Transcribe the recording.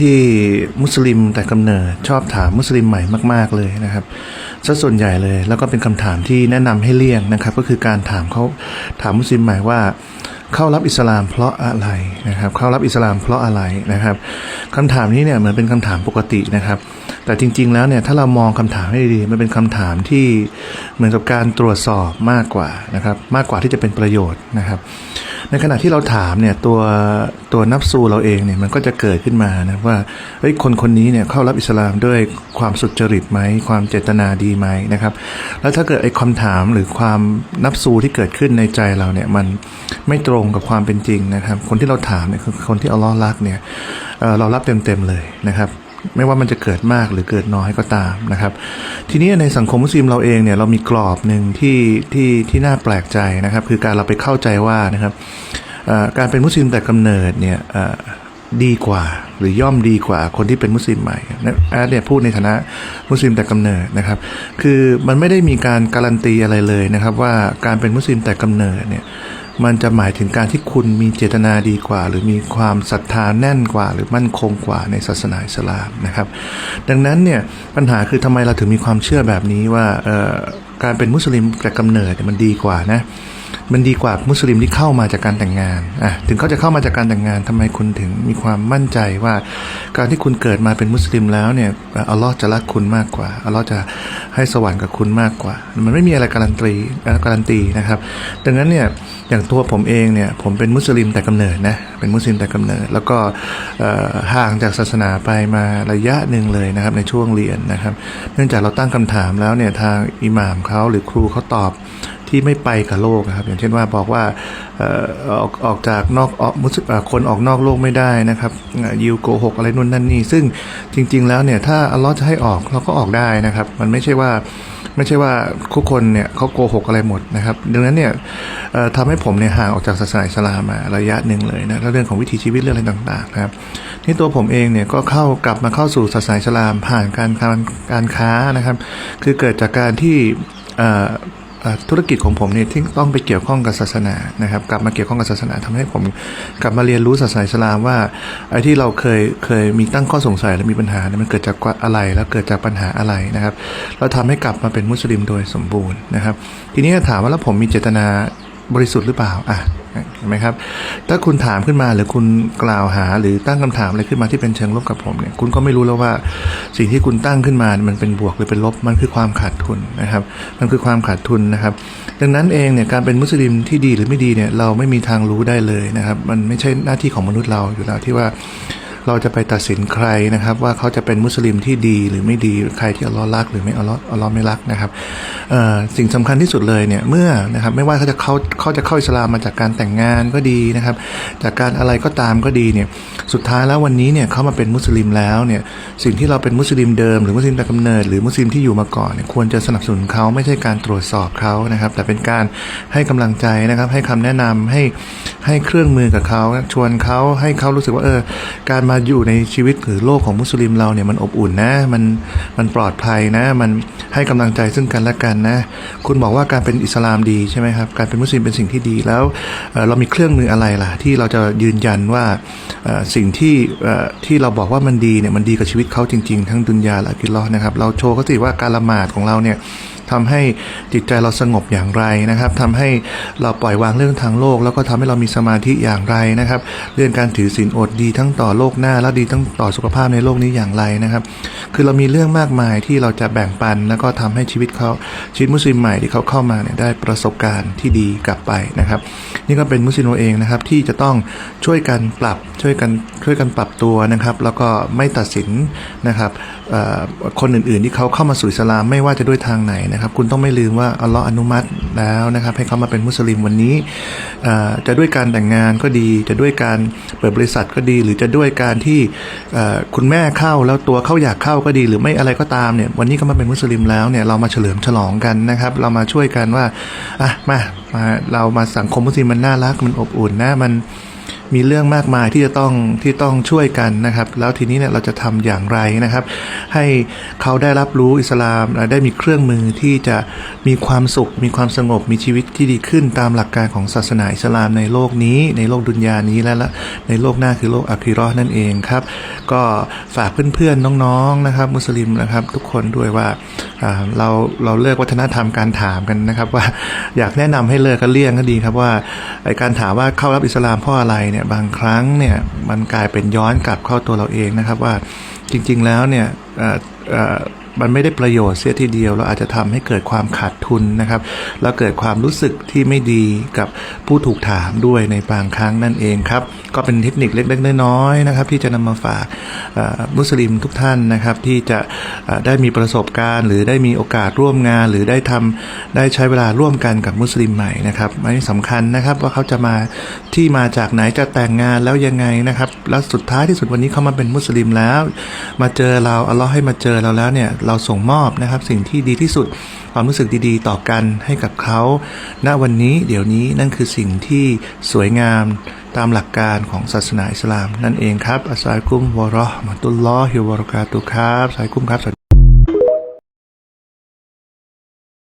ที่มุสลิมแต่กำเนิดชอบถามมุสลิมใหม่มาก ๆเลยนะครับซะส่วนใหญ่เลยแล้วก็เป็นคำถามที่แนะนำให้เลี่ยงนะครับ ก็คือการถามเขาถามมุสลิมใหม่ว่าเข้ารับอิสลามเพราะอะไรนะครับ เข้ารับอิสลามเพราะอะไรนะครับคำถามนี้เนี่ยเหมือนเป็นคำถามปกตินะครับ แต่จริง ๆ แล้วเนี่ยถ้าเรามองคำถามให้ดีมันเป็นคำถามที่เหมือนกับการตรวจสอบมากกว่านะครับ มากกว่าที่จะเป็นประโยชน์นะครับ ในขณะที่เราถามเนี่ยตัวตัวนับซูเราเองเนี่ยมันก็จะเกิดขึ้นมานะว่าเฮ้ยคนคนนี้เนี่ยเข้ารับอิสลามด้วยความสุจริตไหมความเจตนาดีไหมนะครับ แล้วถ้าเกิดไอ้คำถามหรือความนับซูที่เกิดขึ้นในใจเราเนี่ยมันไม่ตรงกับความเป็นจริงนะครับ คนที่เราถามเนี่ยคือคนที่อัลลอฮ์รักเนี่ยเอ่อเรารับเต็มๆเลยนะครับ ไม่ว่ามันจะเกิดมากหรือเกิดน้อยก็ตามนะครับ ทีนี้ในสังคมมุสลิมเราเองเนี่ยเรามีกรอบหนึ่งที่ที่ที่น่าแปลกใจนะครับ คือการเราไปเข้าใจว่านะครับการเป็นมุสลิมแต่กำเนิดเนี่ยดีกว่าหรือย่อมดีกว่าคนที่เป็นมุสลิมใหม่แอดเนี่ยพูดในฐานะมุสลิมแต่กำเนิดนะครับ คือมันไม่ได้มีการการันตีอะไรเลยนะครับ ว่าการเป็นมุสลิมแต่กำเนิดเนี่ย มันจะหมายถึงการที่คุณมีเจตนาดีกว่า หรือมีความศรัทธาแน่นกว่า หรือมั่นคงกว่าในศาสนาอิสลามนะครับ ดังนั้นเนี่ยปัญหาคือทำไมเราถึงมีความเชื่อแบบนี้ว่าการเป็นมุสลิมแต่กำเนิดมันดีกว่านะ มันดีกว่ามุสลิมที่เข้ามาจากการแต่งงานอะถึงเขาจะเข้ามาจากการแต่งงานทำไมคุณถึงมีความมั่นใจว่า การที่คุณเกิดมาเป็นมุสลิมแล้วเนี่ยอัลลอฮ์จะรักคุณมากกว่าอัลลอฮ์จะให้สวรรค์กับคุณมากกว่า มันไม่มีอะไรการันตีการันตีนะครับ ดังนั้นเนี่ยอย่างตัวผมเองเนี่ยผมเป็นมุสลิมแต่กำเนิดนะเป็นมุสลิมแต่กำเนิด แล้วก็ห่างจากศาสนาไปมาระยะหนึ่งเลยนะครับในช่วงเรียนนะครับ เนื่องจากเราตั้งคำถามแล้วเนี่ยทางอิหม่ามเขาหรือครูเขาตอบ ที่ไม่ไปกับโลกนะครับ อย่างเช่นว่าบอกว่าออกออกจากนอกออกมุสคนออกนอกโลกไม่ได้นะครับยิวโกหกอะไรนู่นนั่นนี่ซึ่งจริง ๆ แล้วเนี่ยถ้าอัลลอฮ์จะให้ออกเราก็ออกได้นะครับ มันไม่ใช่ว่าไม่ใช่ว่าทุกคนเนี่ยเขาโกหกอะไรหมดนะครับ ดังนั้นเนี่ยทำให้ผมเนี่ยห่างออกจากศาสนาอิสลามมาระยะหนึ่งเลยนะแล้วเรื่องของวิถีชีวิตเรื่องอะไรต่างๆนะครับที่ตัวผมเองเนี่ยก็เข้ากลับมาเข้าสู่ศาสนาอิสลามผ่านการการการค้านะครับ คือเกิดจากการที่ ธุรกิจของผมเนี่ยที่ต้องไปเกี่ยวข้องกับศาสนานะครับ กลับมาเกี่ยวข้องกับศาสนาทำให้ผมกลับมาเรียนรู้ศาสนาอิสลามว่าไอ้ที่เราเคยเคยมีตั้งข้อสงสัยและมีปัญหาเนี่ยมันเกิดจากอะไรแล้วเกิดจากปัญหาอะไรนะครับ เราทำให้กลับมาเป็นมุสลิมโดยสมบูรณ์นะครับ ทีนี้ถามว่าแล้วผมมีเจตนา บริสุทธิ์หรือเปล่าอะเห็นไหมครับ ถ้าคุณถามขึ้นมาหรือคุณกล่าวหาหรือตั้งคำถามอะไรขึ้นมาที่เป็นเชิงลบกับผมเนี่ยคุณก็ไม่รู้แล้วว่าสิ่งที่คุณตั้งขึ้นมามันเป็นบวกหรือเป็นลบมันคือความขาดทุนนะครับ มันคือความขาดทุนนะครับ ดังนั้นเองเนี่ยการเป็นมุสลิมที่ดีหรือไม่ดีเนี่ยเราไม่มีทางรู้ได้เลยนะครับ มันไม่ใช่หน้าที่ของมนุษย์เราอยู่แล้วที่ว่า เราจะไปตัดสินใครนะครับ ว่าเขาจะเป็นมุสลิมที่ดีหรือไม่ดีใครที่อัลลอฮ์รัก หรือไม่อัลลอฮ์อัลลอฮ์ไม่รักนะครับสิ่งสำคัญที่สุดเลยเนี่ยเมื่อนะครับไม่ว่าเขาจะเขาเขาจะเข้าอิสลามมาจากการแต่งงานก็ดีนะครับ จากการอะไรก็ตามก็ดีเนี่ยสุดท้ายแล้ววันนี้เนี่ยเขามาเป็นมุสลิมแล้วเนี่ยสิ่งที่เราเป็นมุสลิมเดิมหรือมุสลิมแต่กำเนิดหรือมุสลิมที่อยู่มาก่อนเนี่ยควรจะสนับสนุนเขาไม่ใช่การตรวจสอบเขานะครับ แต่เป็นการให้กำลังใจนะครับ ให้คำแนะนำให้ให้เครื่องมือกับเขาชวนเขาให้เขารู้สึกว่าเออการมาอยู่ในชีวิตหรือโลกของมุสลิมเราเนี่ยมันอบอุ่นนะมันมันปลอดภัยนะ มันให้กำลังใจซึ่งกันและกันนะ คุณบอกว่าการเป็นอิสลามดีใช่ไหมครับ การเป็นมุสลิมเป็นสิ่งที่ดีแล้วเออเรามีเครื่องมืออะไรล่ะ ที่เราจะยืนยันว่าเออสิ่งที่เออที่เราบอกว่ามันดีเนี่ยมันดีกับชีวิตเขาจริง ๆ ทั้งดุนยาและกิรอฮ์นะครับ เราโชว์เขาสิว่าการละหมาดของเราเนี่ย ทำให้จิตใจเราสงบอย่างไรนะครับทำให้เราปล่อยวางเรื่องทางโลก แล้วก็ทำให้เรามีสมาธิอย่างไรนะครับ เรื่องการถือศีลอดดีทั้งต่อโลกหน้า และดีทั้งต่อสุขภาพในโลกนี้อย่างไรนะครับ คือเรามีเรื่องมากมายที่เราจะแบ่งปัน แล้วก็ทำให้ชีวิตเขาชีวิตมุสลิมใหม่ที่เขาเข้ามาเนี่ยได้ประสบการณ์ที่ดีกลับไปนะครับ นี่ก็เป็นมุสลิมเองนะครับที่จะต้องช่วยกันปรับช่วยกันช่วยกันปรับตัวนะครับ แล้วก็ไม่ตัดสินนะครับคนอื่นๆที่เขาเข้ามาสู่อิสลามไม่ว่าจะด้วยทางไหนนะครับคุณต้องไม่ลืมว่าอัลลอฮ์อนุมัติแล้วนะครับให้เขามาเป็นมุสลิมวันนี้จะด้วยการแต่งงานก็ดี จะด้วยการเปิดบริษัทก็ดี หรือจะด้วยการที่คุณแม่เข้าแล้วตัวเขาอยากเข้าก็ดี หรือไม่อะไรก็ตามเนี่ยวันนี้ก็มาเป็นมุสลิมแล้วเนี่ยเรามาเฉลิมฉลองกันนะครับ เรามาช่วยกันว่าอะมามาเรามาสังคมมุสลิมมันน่ารักมันอบอุ่นนะมัน มีเรื่องมากมายที่จะต้องที่ต้องช่วยกันนะครับ แล้วทีนี้เนี่ยเราจะทำอย่างไรนะครับ ให้เขาได้รับรู้อิสลามและได้มีเครื่องมือที่จะมีความสุข มีความสงบมีชีวิตที่ดีขึ้นตามหลักการของศาสนาอิสลามในโลกนี้ ในโลกดุนยานี้และละในโลกหน้าคือโลกอาคิราะห์นั่นเองครับก็ฝากเพื่อนๆน้องๆนะครับ มุสลิมนะครับ ทุกคนด้วยว่าเราเราเลิกวัฒนธรรมการถามกันนะครับ ว่าอยากแนะนำให้เลิกก็เลี่ยงก็ดีครับว่าการถามว่าเข้ารับอิสลามเพราะอะไรเนี่ยบางครั้งเนี่ยมันกลายเป็นย้อนกลับเข้าตัวเราเองนะครับว่าจริง ๆ แล้วเนี่ย มันไม่ได้ประโยชน์เสียทีเดียว เราอาจจะทำให้เกิดความขาดทุนนะครับ แล้วเกิดความรู้สึกที่ไม่ดีกับผู้ถูกถามด้วยในบางครั้งนั่นเองครับ ก็เป็นเทคนิคเล็กๆน้อยๆนะครับ ที่จะนำมาฝากมุสลิมทุกท่านนะครับ ที่จะได้มีประสบการณ์ หรือได้มีโอกาสร่วมงาน หรือได้ทำได้ใช้เวลาร่วมกันกับมุสลิมใหม่นะครับอันนี้สำคัญนะครับว่าเขาจะมาที่มาจากไหนจะแต่งงานแล้วยังไงนะครับ แล้วสุดท้ายที่สุดวันนี้เขามาเป็นมุสลิมแล้ว มาเจอเราอัลเลอฮ์ให้มาเจอเราแล้วเนี่ยเราส่งมอบนะครับ สิ่งที่ดีที่สุด ความรู้สึกดีๆ ต่อกันให้กับเขาณวันนี้เดี๋ยวนี้นั่นคือสิ่งที่สวยงามตามหลักการของศาสนาอิสลาม นั่นเองครับอัสสลามุอะลัยกุมวะเราะห์มะตุลลอฮิวะบะเราะกาตุครับสายกุมครับ